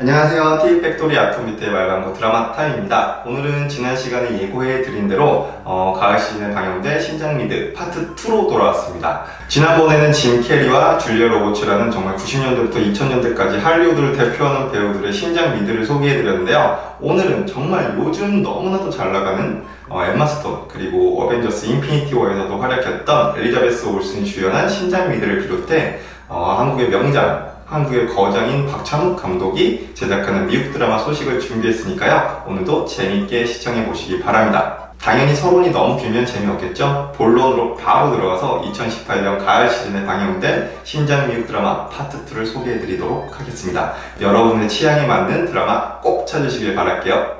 안녕하세요. TV팩토리 아토 밑에 말광고 드라마 타임입니다. 오늘은 지난 시간에 예고해 드린 대로 어, 가을 시즌에 방영된 신작 미드 파트 2로 돌아왔습니다. 지난번에는 짐 캐리와 줄리아 로버츠라는 정말 90년대부터 2000년대까지 할리우드를 대표하는 배우들의 신작 미드를 소개해 드렸는데요. 오늘은 정말 요즘 너무나도 잘 나가는 어, 엠마 스톤 그리고 어벤져스 인피니티 워에서도 활약했던 엘리자베스 올슨이 주연한 신작 미드를 비롯해 어, 한국의 명장 한국의 거장인 박찬욱 감독이 제작하는 미국 드라마 소식을 준비했으니까요. 오늘도 재밌게 시청해 보시기 바랍니다. 당연히 서론이 너무 길면 재미없겠죠? 본론으로 바로 들어가서 2018년 가을 시즌에 방영된 신작 미국 드라마 파트 2를 소개해 드리도록 하겠습니다. 여러분의 취향에 맞는 드라마 꼭 찾으시길 바랄게요.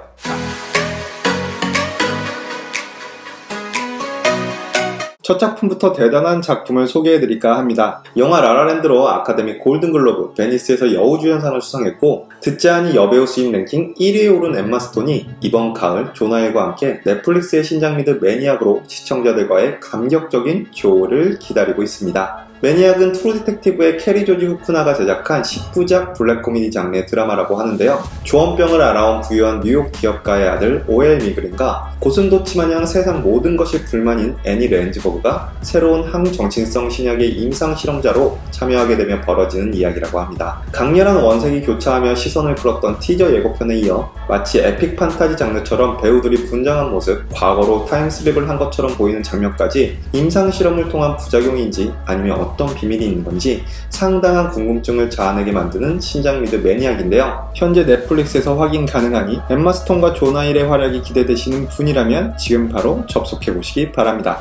첫 작품부터 대단한 작품을 소개해드릴까 합니다. 영화 라라랜드로 아카데미 골든글로브, 베니스에서 여우주연상을 수상했고 듣지 않니 여배우 수입 랭킹 1위에 오른 엠마 스톤이 이번 가을 조나일과 함께 넷플릭스의 신작 미드 매니악으로 시청자들과의 감격적인 조를 기다리고 있습니다. 매니악은 트루 디텍티브의 캐리 조지 후쿠나가 제작한 10부작 블랙 코미디 장르의 드라마라고 하는데요. 조원병을 알아온 부유한 뉴욕 기업가의 아들 오엘 미그린과 고슴도치 마냥 세상 모든 것이 불만인 애니 렌즈버그가 새로운 항정신성 신약의 임상 실험자로 참여하게 되며 벌어지는 이야기라고 합니다. 강렬한 원색이 교차하며 시선을 끌었던 티저 예고편에 이어 마치 에픽 판타지 장르처럼 배우들이 분장한 모습, 과거로 타임슬립을 한 것처럼 보이는 장면까지 임상 실험을 통한 부작용인지 아니면 어떤 비밀이 있는 건지 상당한 궁금증을 자아내게 만드는 신작 미드 매니악인데요. 현재 넷플릭스에서 확인 가능하니 엠마 스톤과 조나일의 활약이 기대되시는 분이라면 지금 바로 접속해 보시기 바랍니다.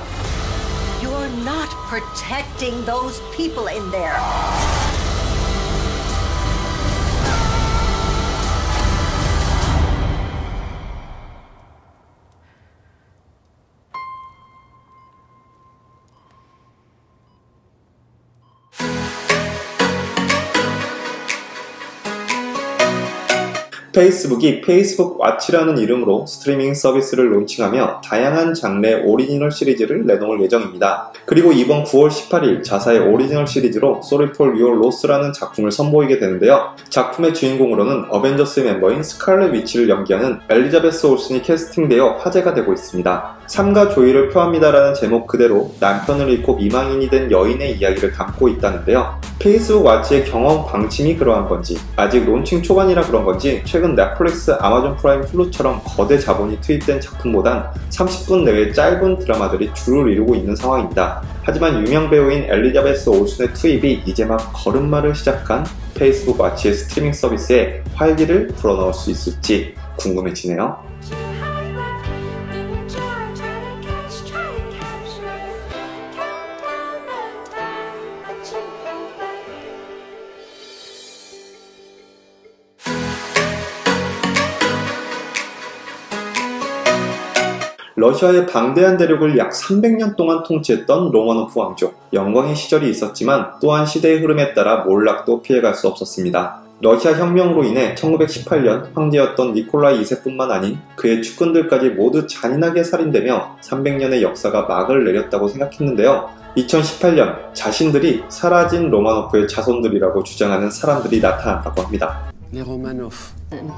페이스북이 페이스북 왓치라는 이름으로 스트리밍 서비스를 론칭하며 다양한 장르의 오리지널 시리즈를 내놓을 예정입니다. 그리고 이번 9월 18일 자사의 오리지널 시리즈로 Sorry for Your Loss라는 작품을 선보이게 되는데요. 작품의 주인공으로는 어벤져스 멤버인 스칼렛 위치를 연기하는 엘리자베스 올슨이 캐스팅되어 화제가 되고 있습니다. 삶과 조의를 표합니다라는 제목 그대로 남편을 잃고 미망인이 된 여인의 이야기를 담고 있다는데요. 페이스북 왓치의 경험 방침이 그러한 건지 아직 론칭 초반이라 그런 건지 최근 넷플릭스, 아마존 프라임 플루처럼 거대 자본이 투입된 작품보단 30분 내외 짧은 드라마들이 줄을 이루고 있는 상황입니다. 하지만 유명 배우인 엘리자베스 올슨의 투입이 이제 막 걸음마를 시작한 페이스북 왓치의 스트리밍 서비스에 활기를 불어넣을 수 있을지 궁금해지네요. 러시아의 방대한 대륙을 약 300년 동안 통치했던 로마노프 왕족. 영광의 시절이 있었지만 또한 시대의 흐름에 따라 몰락도 피해갈 수 없었습니다. 러시아 혁명으로 인해 1918년 황제였던 니콜라이 2세뿐만 아닌 그의 측근들까지 모두 잔인하게 살인되며 300년의 역사가 막을 내렸다고 생각했는데요. 2018년 자신들이 사라진 로마노프의 자손들이라고 주장하는 사람들이 나타났다고 합니다. Les Romanov.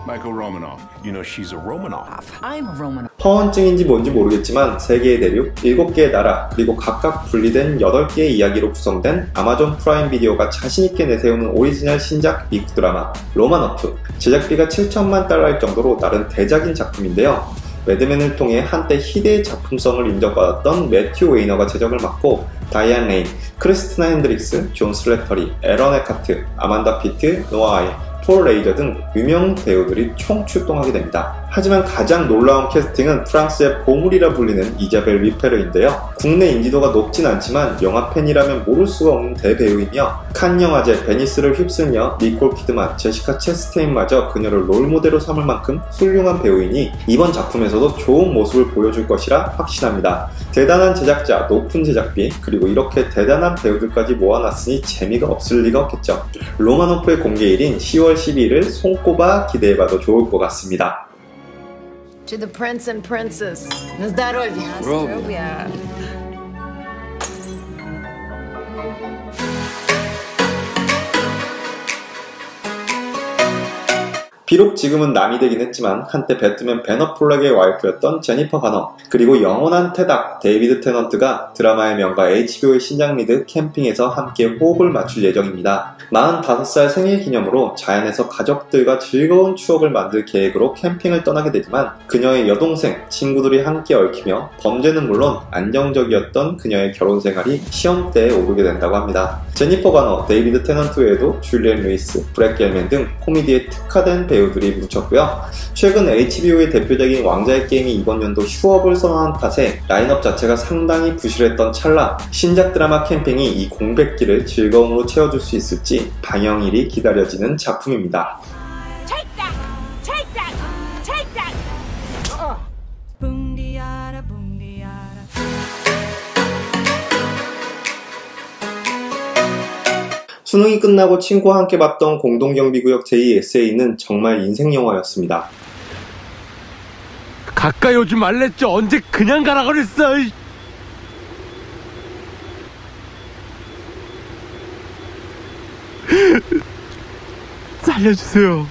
Michael Romanov. You know she's a Romanov. I'm a Romanov. 허언증인지 뭔지 모르겠지만 3개의 대륙, 7개의 나라, 그리고 각각 분리된 8개의 이야기로 구성된 아마존 프라임 비디오가 자신있게 내세우는 오리지널 신작 미국 드라마 로마너프. 제작비가 7천만 달러일 정도로 나름 대작인 작품인데요. 매드맨을 통해 한때 희대의 작품성을 인정받았던 매튜 웨이너가 제작을 맡고 다이안 레인, 크리스티나 핸드릭스, 존 슬래터리, 에런 에카트, 아만다 피트, 노아 아이, 폴 레이저 등 유명 배우들이 총 출동하게 됩니다. 하지만 가장 놀라운 캐스팅은 프랑스의 보물이라 불리는 이자벨 위페르인데요. 국내 인지도가 높진 않지만 영화 팬이라면 모를 수가 없는 대배우이며 칸 영화제 베니스를 휩쓸며 니콜 키드만, 제시카 체스테인마저 그녀를 롤모델로 삼을 만큼 훌륭한 배우이니 이번 작품에서도 좋은 모습을 보여줄 것이라 확신합니다. 대단한 제작자, 높은 제작비, 그리고 이렇게 대단한 배우들까지 모아놨으니 재미가 없을 리가 없겠죠. 로마노프의 공개일인 10월 12일을 손꼽아 기대해봐도 좋을 것 같습니다. To the prince and princess. На здоровье. Здоровья. 비록 지금은 남이 되긴 했지만 한때 배트맨 베너플렉의 와이프였던 제니퍼 가너 그리고 영원한 테닥 데이비드 테넌트가 드라마의 명가 HBO의 신작 리드 캠핑에서 함께 호흡을 맞출 예정입니다. 45살 생일 기념으로 자연에서 가족들과 즐거운 추억을 만들 계획으로 캠핑을 떠나게 되지만 그녀의 여동생, 친구들이 함께 얽히며 범죄는 물론 안정적이었던 그녀의 결혼 생활이 시험대에 오르게 된다고 합니다. 제니퍼 가너, 데이비드 테넌트 외에도 줄리엔 루이스, 브렉 겔맨 등 코미디에 특화된 배우 들이 뭉쳤고요. 최근 HBO의 대표적인 왕자의 게임이 이번 연도 휴업을 선언한 탓에 라인업 자체가 상당히 부실했던 찰나 신작 드라마 캠핑이 이 공백기를 즐거움으로 채워줄 수 있을지 방영일이 기다려지는 작품입니다. Take that! Take. 수능이 끝나고 친구와 함께 봤던 공동경비구역 제2SA는 정말 인생 영화였습니다. 가까이 오지 말랬죠. 언제 그냥 가라 그랬어. 이. 살려주세요.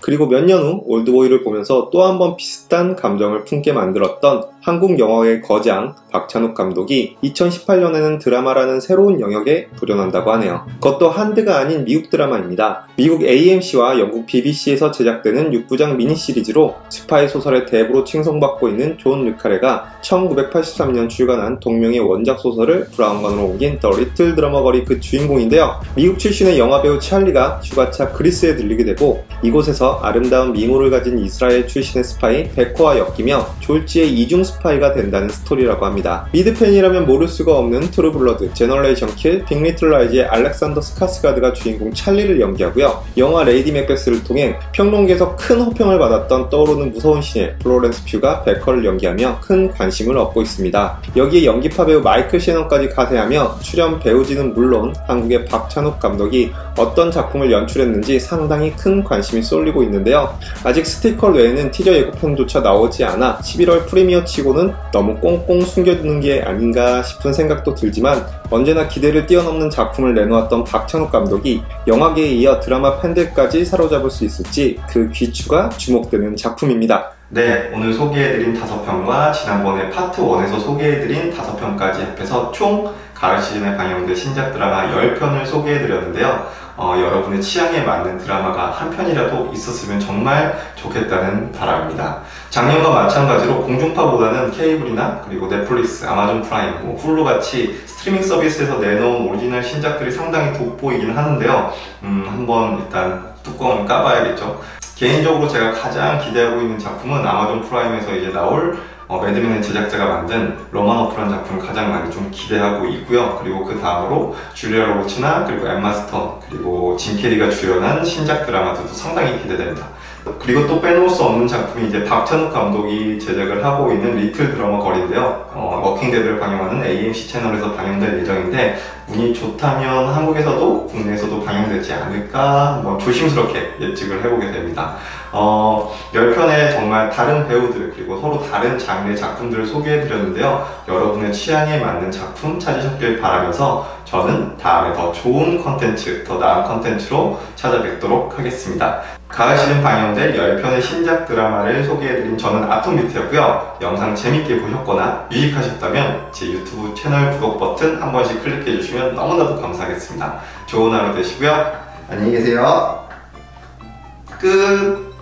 그리고 몇 년 후 올드보이를 보면서 또 한 번 비슷한 감정을 품게 만들었던 한국 영화의 거장 박찬욱 감독이 2018년에는 드라마라는 새로운 영역에 도전한다고 하네요. 그것도 한드가 아닌 미국 드라마입니다. 미국 AMC와 영국 BBC에서 제작되는 6부작 미니 시리즈로 스파이 소설의 대부로 칭송받고 있는 존 르카레가 1983년 출간한 동명의 원작 소설을 브라운관으로 옮긴 더 리틀 드라마 거리 그 주인공인데요. 미국 출신의 영화배우 찰리가 휴가차 그리스에 들리게 되고 이곳에서 아름다운 미모를 가진 이스라엘 출신의 스파이 베코와 엮이며 졸지의 이중 스파이가 된다는 스토리라고 합니다. 미드팬이라면 모를 수가 없는 트루블러드, 제너레이션 킬, 빅리틀 라이즈의 알렉산더 스카스가드가 주인공 찰리를 연기하고요. 영화 레이디 맥베스를 통해 평론계에서 큰 호평을 받았던 떠오르는 무서운 신의 플로렌스 퓨가 베커를 연기하며 큰 관심을 얻고 있습니다. 여기에 연기파 배우 마이클 셰넌까지 가세하며 출연 배우진은 물론 한국의 박찬욱 감독이 어떤 작품을 연출했는지 상당히 큰 관심이 쏠리고 있는데요. 아직 스티커 외에는 티저 예고편조차 나오지 않아 11월 프리미어 치 고는 너무 꽁꽁 숨겨두는 게 아닌가 싶은 생각도 들지만 언제나 기대를 뛰어넘는 작품을 내놓았던 박찬욱 감독이 영화계에 이어 드라마 팬들까지 사로잡을 수 있을지 그 귀추가 주목되는 작품입니다. 네, 오늘 소개해드린 다섯 편과 지난번에 파트 1에서 소개해드린 다섯 편까지 합해서 총 가을 시즌에 방영된 신작 드라마 10편을 소개해드렸는데요. 어, 여러분의 취향에 맞는 드라마가 한 편이라도 있었으면 정말 좋겠다는 바람입니다. 작년과 마찬가지로 공중파보다는 케이블이나 그리고 넷플릭스, 아마존 프라임, 뭐 훌루 같이 스트리밍 서비스에서 내놓은 오리지널 신작들이 상당히 돋보이긴 하는데요. 음, 한번 일단 뚜껑을 까봐야겠죠. 개인적으로 제가 가장 기대하고 있는 작품은 아마존 프라임에서 이제 나올 어, 매드맨의 제작자가 만든 로마노프라는 작품을 가장 많이 좀 기대하고 있고요. 그리고 그 다음으로 줄리아 로버츠나 그리고 엠마 스톤 그리고 짐 캐리가 주연한 신작 드라마들도 상당히 기대됩니다. 그리고 또 빼놓을 수 없는 작품이 이제 박찬욱 감독이 제작을 하고 있는 리틀 드라마 거리인데요. 어, 워킹데드를 방영하는 AMC 채널에서 방영될 예정인데 운이 좋다면 한국에서도 국내에서도 방영되지 않을까 한번 조심스럽게 예측을 해보게 됩니다. 어, 10편의 정말 다른 배우들 그리고 서로 다른 장르의 작품들을 소개해드렸는데요. 여러분의 취향에 맞는 작품 찾으셨길 바라면서 저는 다음에 더 좋은 컨텐츠, 더 나은 컨텐츠로 찾아뵙도록 하겠습니다. 가을 시즌 방영될 10편의 신작 드라마를 소개해드린 저는 아톰비트였고요. 영상 재밌게 보셨거나 유익하셨다면 제 유튜브 채널 구독 버튼 한 번씩 클릭해주시면 너무나도 감사하겠습니다. 좋은 하루 되시고요. 안녕히 계세요. 끝!